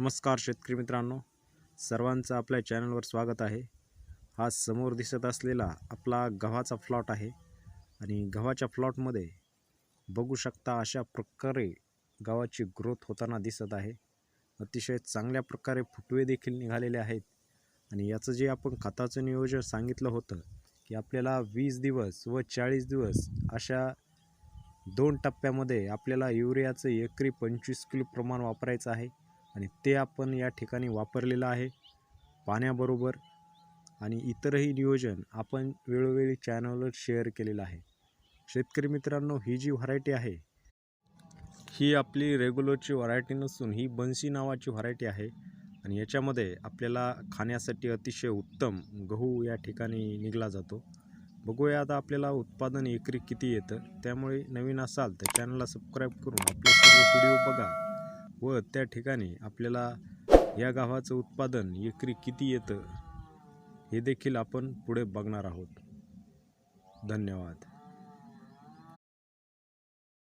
नमस्कार शेतकरी मित्रांनो. सर्वांचं आपल्या चॅनलवर स्वागत आहे. हा समोर दिसत असलेला आपला गव्हाचा फ्लॉट आहे आणि गव्हाच्या फ्लॉटमध्ये बघू शकता अशा प्रकारे गव्हाची ग्रोथ होताना दिसत आहे. अतिशय चांगल्या प्रकारे फुटवे देखील निघालेले आहेत आणि याचं जे आपण खताचं नियोजन सांगितलं होतं की आपल्याला वीस दिवस व चाळीस दिवस अशा दोन टप्प्यामध्ये आपल्याला युरियाचं एकरी पंचवीस किलो प्रमाण वापरायचं आहे. आणि ते आपण या ठिकाणी वापरलेलं आहे पाण्याबरोबर. आणि इतरही नियोजन आपण वेळोवेळी चॅनलवर शेअर केलेलं आहे. शेतकरी मित्रांनो ही जी व्हरायटी आहे ही आपली रेग्युलरची व्हरायटी नसून ही बन्सी नावाची व्हरायटी आहे. आणि याच्यामध्ये आपल्याला खाण्यासाठी अतिशय उत्तम गहू या ठिकाणी निघला जातो. बघूया आता आपल्याला उत्पादन एकरी किती येतं. त्यामुळे नवीन असाल तर चॅनलला सबस्क्राईब करून आपले सर्व व्हिडिओ बघा. व त्या ठिकाणी आपल्याला या गव्हाचं उत्पादन एकरी किती येतं हे देखील आपण पुढे बघणार आहोत. धन्यवाद.